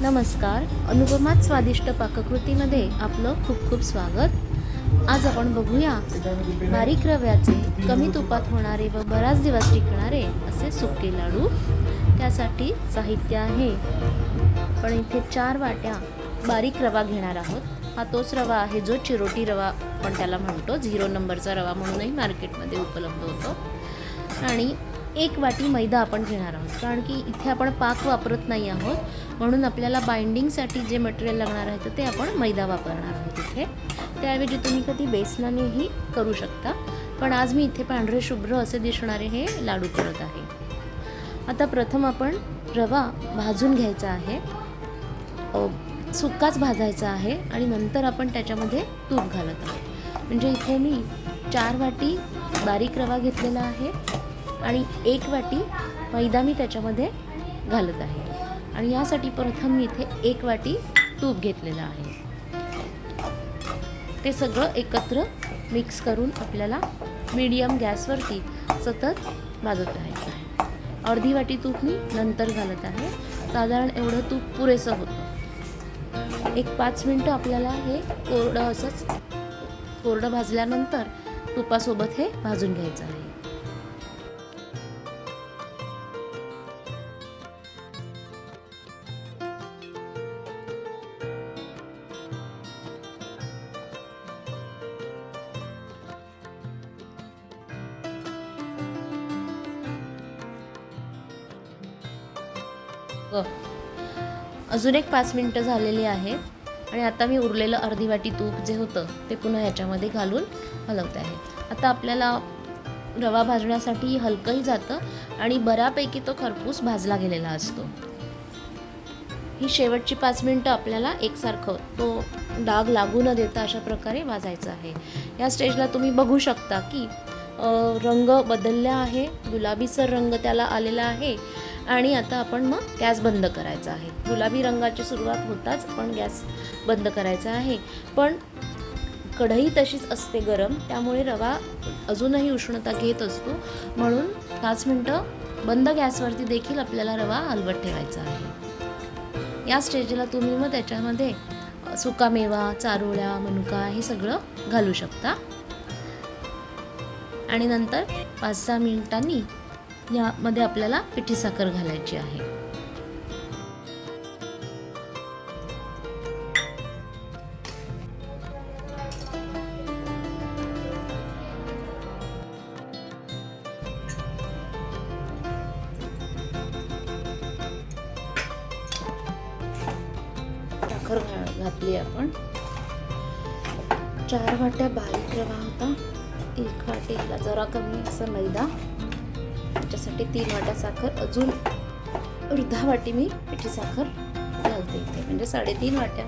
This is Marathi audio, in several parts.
नमस्कार. अनुपमात स्वादिष्ट पाककृतीमध्ये आपलं खूप खूप स्वागत. आज आपण बघूया बारीक रव्याचे कमी तुपात होणारे व बराच दिवस टिकणारे असे सुके लाडू. त्यासाठी साहित्य आहे. पण इथे चार वाट्या बारीक रवा घेणार आहोत. हा तोच रवा आहे जो चिरोटी रवा आपण त्याला म्हणतो. झिरो नंबरचा रवा म्हणूनही मार्केटमध्ये उपलब्ध होतो. आणि एक वाटी मैदा आपण घेणार आहोत. कारण की इथे आपण पाक वापरत नाही आहोत. म्हणून आपल्याला बाइंडिंगसाठी जे मटेरियल लागणार आहे तर ते आपण मैदा वापरणार आहोत इथे. त्याऐवजी तुम्ही कधी बेसनानेही करू शकता. पण आज मी इथे पांढरे शुभ्र असे दिसणारे हे लाडू करत आहे. आता प्रथम आपण रवा भाजून घ्यायचा आहे. सुकाच सुक्काच भाजायचा आहे आणि नंतर आपण त्याच्यामध्ये तूप घालत आहोत. म्हणजे इथे मी चार वाटी बारीक रवा घेतलेला आहे आणि एक वाटी मैदा मी त्याच्यामध्ये घालत आहे. आणि यासाठी प्रथम मी इथे एक वाटी तूप घेतलेलं आहे. ते सगळं एकत्र मिक्स करून आपल्याला मीडियम गॅसवरती सतत भाजत राहायचं आहे. अर्धी वाटी तूप मी नंतर घालत आहे. साधारण एवढं तूप पुरेसं होतं. एक पाच मिनटं आपल्याला हे कोरडं असंच कोरडं भाजल्यानंतर तुपासोबत हे भाजून घ्यायचं आहे. ग. अजून एक पाच मिनटं झालेली आहेत आणि आता मी उरलेलं अर्धी वाटी तूप जे होतं ते पुन्हा ह्याच्यामध्ये घालून हलवते आहे. आता आपल्याला रवा भाजण्यासाठी हलकंही जातं आणि बऱ्यापैकी तो खरपूस भाजला गेलेला असतो. ही शेवटची पाच मिनटं आपल्याला एकसारखं तो डाग लागू न देता अशा प्रकारे वाजायचं आहे. या स्टेजला तुम्ही बघू शकता की रंग बदलला आहे. गुलाबीसर रंग त्याला आलेला आहे. आणि आता आपण मग गॅस बंद करायचा आहे. गुलाबी रंगाची सुरुवात होताच आपण गॅस बंद करायचा आहे. पण कढई तशीच असते गरम त्यामुळे रवा अजूनही उष्णता घेत असतो. म्हणून पाच मिनटं बंद गॅसवरती देखील आपल्याला रवा हलवत ठेवायचा आहे. या स्टेजला तुम्ही मग त्याच्यामध्ये सुकामेवा चारोळ्या मनुका हे सगळं घालू शकता. आणि नंतर पाच सहा मिनिटांनी यामध्ये आपल्याला पिठी साखर घालायची आहे. साखर घा- घातली आपण. चार वाट्या बारीक रवा होता. एक वाटीला जरा कमी असं मैदा. आमच्यासाठी तीन वाट्या साखर अजून अर्धा वाटी मी पिठी साखर घालते इथे. म्हणजे साडेतीन वाट्या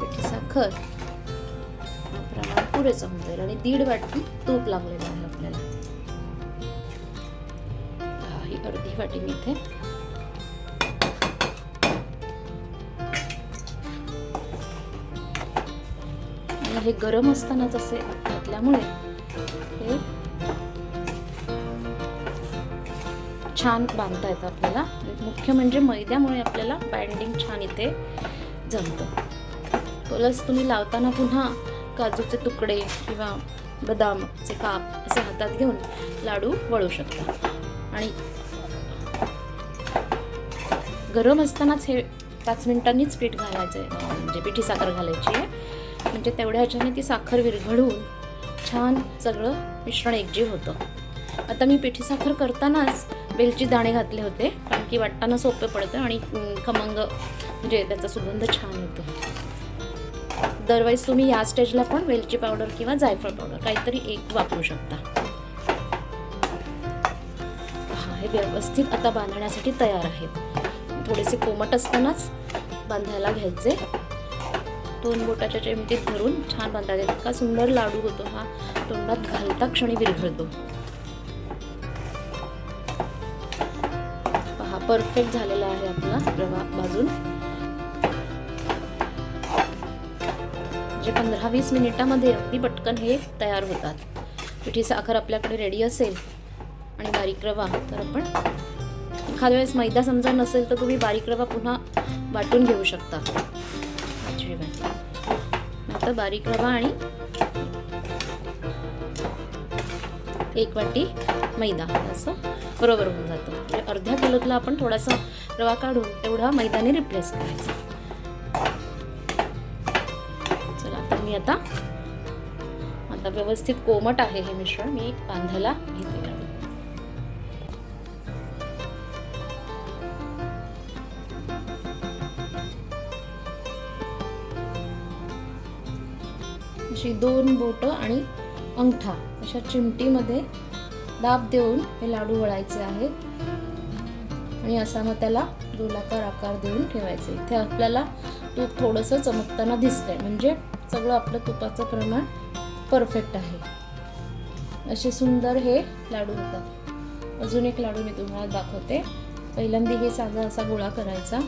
पिठी साखर प्रमाण पुरेसं होऊन जाईल आणि दीड वाटी तूप लागलेलं आहे आपल्याला. हा, ही अर्धी वाटी मी इथे आणि हे गरम असतानाच असे घातल्यामुळे हे छान बांधता येतं आपल्याला. मुख्य म्हणजे मैद्यामुळे आपल्याला बाइंडिंग छान इथे जमतं. प्लस तुम्ही लावताना पुन्हा काजूचे तुकडे किंवा बदामचे काप असे हातात घेऊन लाडू वळू शकता. आणि गरम असतानाच हे पाच मिनिटांनीच पीठ घालायचं आहे म्हणजे पिठी साखर घालायची आहे. म्हणजे तेवढ्या ह्याच्याने ती साखर विरघळून छान सगळं मिश्रण एकजीव होतं. आता मी पिठी साखर करतानाच वेलची दाणे घातले होते कारण की वाटताना सोपे पडतं आणि खमंग म्हणजे त्याचा सुगंध छान येतो. दरवाईज तुम्ही या स्टेजला पण वेलची पावडर किंवा जायफळ पावडर काहीतरी एक वापरू शकता. हा हे व्यवस्थित आता बांधण्यासाठी तयार आहेत. थोडेसे कोमट असतानाच बांधायला घ्यायचे. दोन बोटाच्या चिमटीत धरून छान बांधायचे. इतका सुंदर लाडू होतो हा. तोंडात घालता क्षणी विरघळतो. परफेक्ट झालेला आहे आपला रवा भाजून. म्हणजे पंधरा वीस मिनिटामध्ये अगदी पटकन हे तयार होतात. पिठी साखर आपल्याकडे रेडी असेल आणि बारीक रवा तर आपण एखाद्या वेळेस मैदा समजा नसेल तर तुम्ही बारीक रवा पुन्हा वाटून घेऊ शकता. पाचवी आता बारीक रवा आणि एक वाटी मैदा. असं बरोबर होऊन जातं. म्हणजे अर्ध्या किलोतला आपण थोडासा रवा काढून तेवढा मैदाने रिप्लेस करायचा. चला आता मी आता आता व्यवस्थित कोमट आहे हे मिश्रण. मी बांधायला घेते लाडू अशी दोन बोटं आणि अंगठा. अशा चिमटीमध्ये दाब देऊन हे लाडू वळायचे आहेत. आणि असा मग त्याला गोलाकार आकार देऊन ठेवायचे. इथे आपल्याला तूप थोडंसं चमकताना दिसतंय. म्हणजे सगळं आपलं तुपाचं प्रमाण परफेक्ट आहे. असे सुंदर हे लाडू होतात. अजून एक लाडू मी तुम्हाला दाखवते. पहिल्यांदा हे साधा असा गोळा करायचा.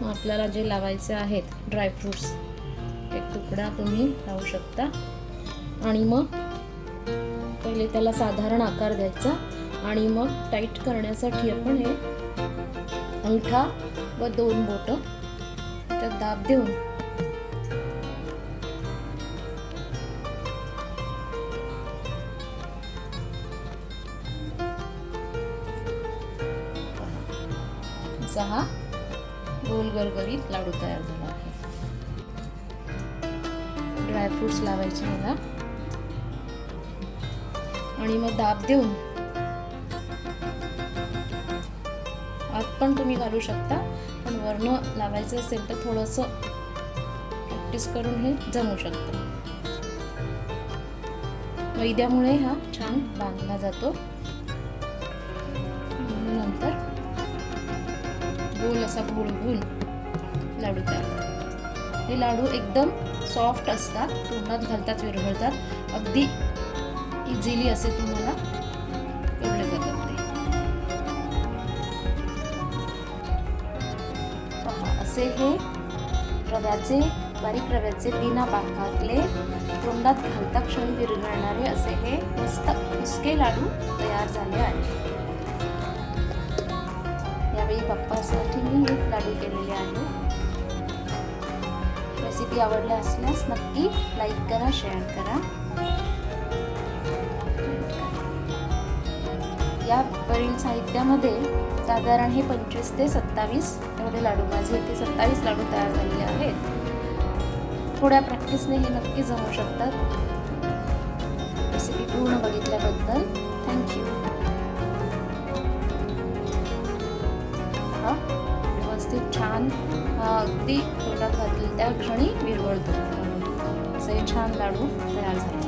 मग आपल्याला जे लावायचे आहेत ड्रायफ्रूट्स एक तुकडा तुम्ही लावू शकता. आणि मग पहिले त्याला साधारण आकार द्यायचा आणि मग टाईट करण्यासाठी आपण हे अंगठा व दोन बोट त्यात दाब देऊन सहा हा गोल गरगरीत लाडू तयार झाला आहे. ड्रायफ्रुट्स लावायचे मला आणि मग दाब देऊन आत पण तुम्ही घालू शकता. पण वर्ण लावायचं असेल तर थोडंसं प्रॅक्टिस करून हे जमू शकतं. मैद्यामुळे हा छान बांधला जातो. नंतर गोल असा घोळवून लाडू तयार हे लाडू एकदम सॉफ्ट असतात तोंडात घालतात विरघळतात. अगदी इझिली असे तुम्हाला कळलं जातात ते पहा असे हे रव्याचे बारीक रव्याचे बिना पाकातले तोंडात घालता क्षणी विरघळणारे असे हे मस्त फुसके लाडू तयार झाले आहेत. यावेळी पप्पासाठी मी एक लाडू केलेले आहे. रेसिपी आवडल्या असल्यास नक्की लाईक करा शेअर करा. या वरील साहित्यामध्ये साधारण हे पंचवीस ते सत्तावीस एवढे लाडू माझे इथे सत्तावीस लाडू तयार झालेले आहेत. थोड्या प्रॅक्टिसने हे नक्की जमू शकतात. रेसिपी पूर्ण बघितल्याबद्दल थँक्यू हा व्यवस्थित छान हा अगदी तोंडात घातली त्या क्षणी विरवळतो असे छान लाडू तयार झाले.